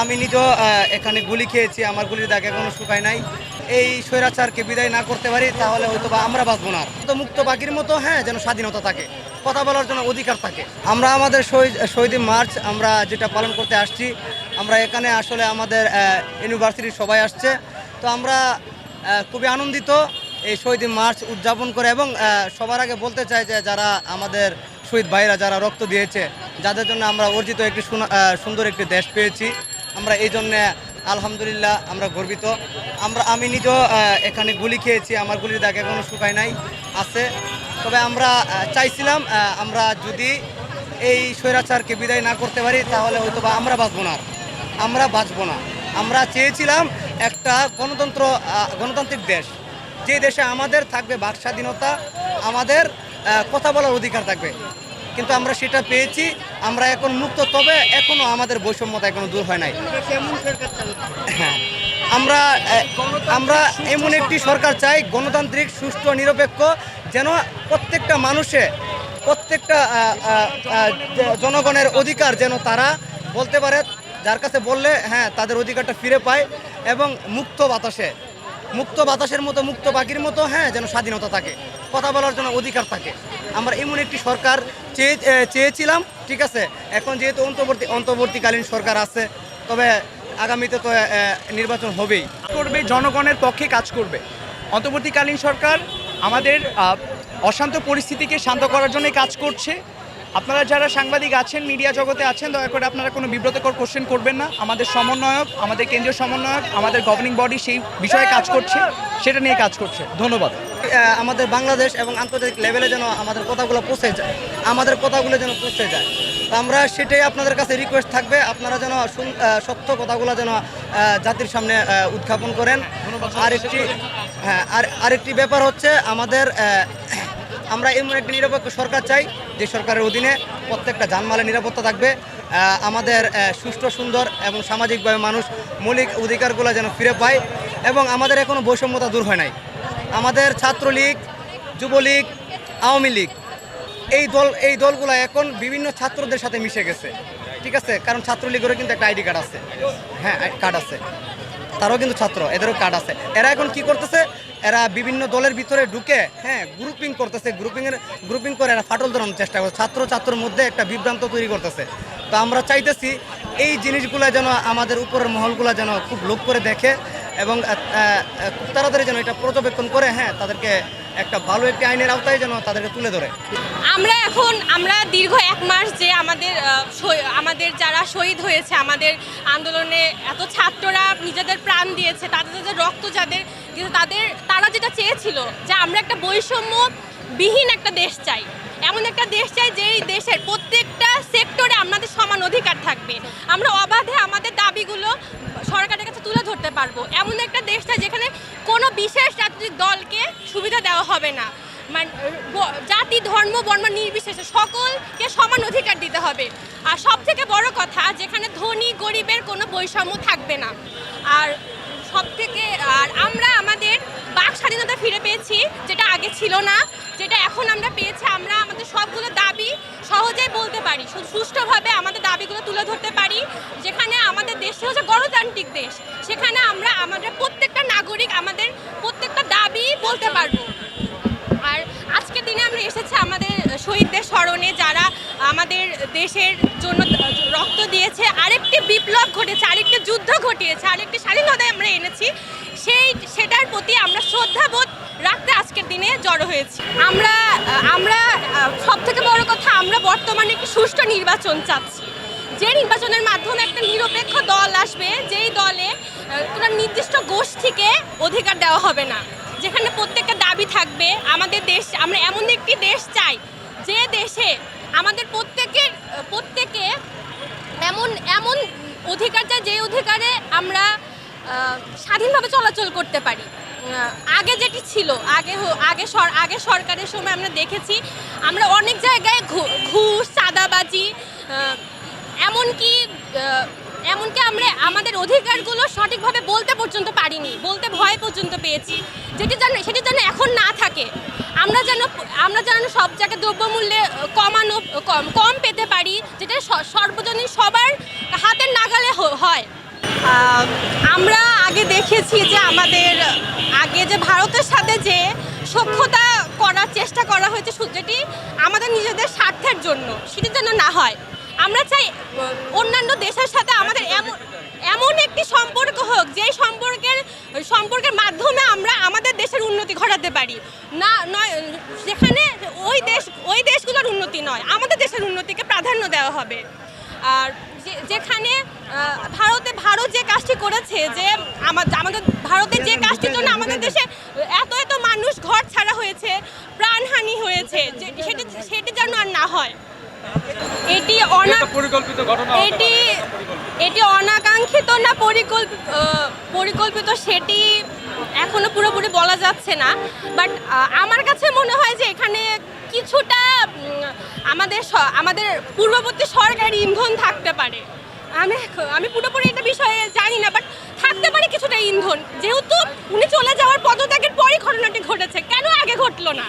আমি নিজেও এখানে গুলি খেয়েছি, আমার গুলির দাগ এখনও শুকায় নাই। এই স্বৈরাচারকে বিদায় না করতে পারি, তাহলে হয়তো বা আমরা বাঁচবো না। তো মুক্ত বাকির মতো হ্যাঁ যেন স্বাধীনতা থাকে, কথা বলার জন্য অধিকার থাকে। আমরা আমাদের শহীদ মার্চ, আমরা যেটা পালন করতে আসছি, আমরা এখানে আসলে আমাদের ইউনিভার্সিটির সবাই আসছে। তো আমরা খুবই আনন্দিত এই শহীদ মার্চ উদযাপন করে এবং সবার আগে বলতে চাই যে যারা আমাদের শহীদ ভাইরা যারা রক্ত দিয়েছে, যাদের জন্য আমরা অর্জিত একটি সুনা- সুন্দর একটি দেশ পেয়েছি। আমরা এই জন্যে, আলহামদুলিল্লাহ, আমরা গর্বিত। আমরা, আমি নিজেও এখানে গুলি খেয়েছি, আমার গুলির দাগ এখনও শুকায় নাই, আছে। তবে আমরা চাইছিলাম আমরা যদি এই স্বৈরাচারকে বিদায় না করতে পারি, তাহলে হয়তো বা আমরা বাঁচবো না আমরা বাঁচবো না। আমরা চেয়েছিলাম একটা গণতন্ত্র গণতান্ত্রিক দেশ। যে দেশে আমাদের থাকবে বাক স্বাধীনতা আমাদের কথা বলার অধিকার থাকবে। কিন্তু আমরা সেটা পেয়েছি, আমরা এখন মুক্ত। তবে এখনও আমাদের বৈষম্যতা এখনও দূর হয় নাই। হ্যাঁ আমরা আমরা এমন একটি সরকার চাই, গণতান্ত্রিক, সুষ্ঠু, নিরপেক্ষ, যেন প্রত্যেকটা মানুষে, প্রত্যেকটা জনগণের অধিকার যেন তারা বলতে পারে, যার কাছে বললে হ্যাঁ তাদের অধিকারটা ফিরে পায় এবং মুক্ত বাতাসে মুক্ত বাতাসের মতো, মুক্ত বাকির মতো হ্যাঁ যেন স্বাধীনতা থাকে। কথা বলার জন্য অধিকার থাকে। আমরা এমন একটি সরকার চেয়ে চেয়েছিলাম, ঠিক আছে? এখন যেহেতু অন্তর্বর্তী, অন্তর্বর্তীকালীন সরকার আছে, তবে আগামীতে তো নির্বাচন হবেই। করবে, জনগণের পক্ষে কাজ করবে। অন্তর্বর্তীকালীন সরকার আমাদের অশান্ত পরিস্থিতিকে শান্ত করার জন্যই কাজ করছে। আপনারা যারা সাংবাদিক আছেন মিডিয়া জগতে আছেন দয়া করে আপনারা কোনো বিব্রতকর কোশ্চেন করবেন না। আমাদের সমন্বয়ক আমাদের কেন্দ্রীয় সমন্বয়ক আমাদের গভর্নিং বডি সেই বিষয়ে কাজ করছে সেটা নিয়ে কাজ করছে। ধন্যবাদ। আমাদের বাংলাদেশ এবং আন্তর্জাতিক লেভেলে যেন আমাদের কথাগুলো পৌঁছে যায় আমাদের কথাগুলো যেন পৌঁছে যায়। তো আমরা সেটাই আপনাদের কাছে রিকোয়েস্ট থাকবে আপনারা যেন সত্য কথাগুলো যেন জাতির সামনে উত্থাপন করেন। আরেকটি হ্যাঁ আর আরেকটি ব্যাপার হচ্ছে আমাদের আমরা এমন একটি নিরপেক্ষ সরকার চাই যে সরকারের অধীনে প্রত্যেকটা জানমালের নিরাপত্তা থাকবে। আমাদের সুষ্ঠু, সুন্দর এবং সামাজিকভাবে মানুষ মৌলিক অধিকারগুলো যেন ফিরে পায় এবং আমাদের এখনও বৈষম্যতা দূর হয় নাই। আমাদের ছাত্রলীগ, যুবলীগ, আওয়ামী লীগ, এই দল, এই দলগুলো এখন বিভিন্ন ছাত্রদের সাথে মিশে গেছে। ঠিক আছে? কারণ ছাত্রলীগেরও কিন্তু একটা আইডি কার্ড আছে। হ্যাঁ কার্ড আছে। তারাও কিন্তু ছাত্র, এদেরও কার্ড আছে। এরা এখন কি করতেছে? এরা বিভিন্ন দলের ভিতরে ঢুকে হ্যাঁ গ্রুপিং করতেছে। গ্রুপিংয়ের গ্রুপিং করে এরা ফাটল ধরানোর চেষ্টা করছে। ছাত্র ছাত্রর মধ্যে একটা বিভ্রান্ত তৈরি করতেছে। তো আমরা চাইতেছি এই জিনিসগুলো যেন আমাদের উপরের মহলগুলো যেন খুব লোক করে দেখে এবং খুব তাড়াতাড়ি যেন এটা পর্যবেক্ষণ করে হ্যাঁ তাদেরকে একটা ভালো একটি আইনের আওতায় যেন তাদেরকে তুলে ধরে। আমরা এখন, আমরা দীর্ঘ এক মাস যে আমাদের আমাদের যারা শহীদ হয়েছে, আমাদের আন্দোলনে এত ছাত্ররা নিজেদের প্রাণ দিয়েছে, তাদের যে রক্ত যাদের তাদের, তারা যেটা চেয়েছিল যে আমরা একটা বৈষম্য বিহীন একটা দেশ চাই। এমন একটা দেশ চাই যেই দেশের প্রত্যেকটা সেক্টরে আমাদের সমান অধিকার থাকবে। আমরা অবাধে আমাদের দাবিগুলো সরকারের কাছে তুলে ধরতে পারব। এমন একটা দেশ চাই যেখানে দলকে সুবিধা দেওয়া হবে না। মানে জাতি, ধর্ম বর্ণ নির্বিশেষে সকলকে সমান অধিকার দিতে হবে। আর সব থেকে বড় কথা, যেখানে ধনী, গরিবের কোনো বৈষম্য থাকবে না। আর সব থেকে আর আমরা আমাদের বাক স্বাধীনতা ফিরে পেয়েছি, যেটা আগে ছিল না, যেটা এখন আমরা পেয়েছি, আমরা আমাদের সবগুলো দাবি সহজেই বলতে পারি সুষ্ঠুভাবে আমাদের দাবিগুলো তুলে ধরতে পারি। যেখানে আমাদের দেশে হচ্ছে গণতান্ত্রিক দেশ, সেখানে আমরা, আমাদের প্রত্যেকটা নাগরিক আমাদের বলতে পারব। আর আজকের দিনে আমরা এসেছি আমাদের শহীদদের স্মরণে, যারা আমাদের দেশের জন্য রক্ত দিয়েছে। আরেকটি বিপ্লব ঘটেছে, আরেকটি যুদ্ধ ঘটিয়েছে, আরেকটি স্বাধীনতা আমরা এনেছি। সেই, সেটার প্রতি আমরা শ্রদ্ধাবোধ রাখতে আজকের দিনে জড়ো হয়েছি। আমরা আমরা সব থেকে বড় কথা, আমরা বর্তমানে একটি সুষ্ঠু নির্বাচন চাচ্ছি। যে নির্বাচনের মাধ্যমে একটা নিরপেক্ষ দল আসবে, যেই দলে কোনো নির্দিষ্ট গোষ্ঠীকে অধিকার দেওয়া হবে না। যেখানে প্রত্যেকটা দাবি থাকবে, আমাদের দেশ, আমরা এমন একটি দেশ চাই যে দেশে আমাদের প্রত্যেকের, প্রত্যেকে এমন এমন অধিকার চাই যে অধিকারে আমরা স্বাধীনভাবে চলাচল করতে পারি। আগে যেটি ছিল, আগে আগে আগে সরকারের সময় আমরা দেখেছি, আমরা অনেক জায়গায় ঘুষ, চাঁদাবাজি এমনকি এমনকি আমরা, আমাদের অধিকারগুলো সঠিকভাবে বলতে পর্যন্ত পারিনি বলতে ভয় পর্যন্ত পেয়েছি। যেটি যেন সেটি যেন এখন না থাকে। আমরা যেন আমরা যেন সব জায়গায় দ্রব্যমূল্যে কমানো কম কম পেতে পারি যেটা সর্বজনীন সবার হাতের নাগালে হয়। আমরা আগে দেখেছি যে আমাদের আগে যে ভারতের সাথে যে সখ্যতা করার চেষ্টা করা হয়েছে যেটি আমাদের নিজেদের স্বার্থের জন্য সেটি যেন না হয়। আমরা চাই অন্যান্য দেশের সাথে আমাদের এমন এমন একটি সম্পর্ক হোক যে সম্পর্কের সম্পর্কের মাধ্যমে আমরা আমাদের দেশের উন্নতি ঘটাতে পারি। না নয় যেখানে ওই দেশ ওই দেশগুলোর উন্নতি নয় আমাদের দেশের উন্নতিকে প্রাধান্য দেওয়া হবে। আর যে- যেখানে ভারতে ভারত যে কাজটি করেছে যে আমা- আমাদের ভারতের যে কাজটির জন্য আমাদের দেশে এত এত মানুষ ঘর ছাড়া হয়েছে প্রাণহানি হয়েছে সেটি সেটি যেন আর না হয়। এটি অনা এটি এটি অনাকাঙ্ক্ষিত না পরিকল্পিত পরিকল্পিত সেটি এখনও পুরোপুরি বলা যাচ্ছে না। বাট আমার কাছে মনে হয় যে এখানে কিছুটা আমাদের আমাদের পূর্ববর্তী সরকারি ইন্ধন থাকতে পারে। আমি আমি পুরোপুরি এটা বিষয়ে জানি না বাট থাকতে পারে কিছুটা ইন্ধন। যেহেতু উনি চলে যাওয়ার পদত্যাগের পরই ঘটনাটি ঘটেছে। কেন আগে ঘটলো না?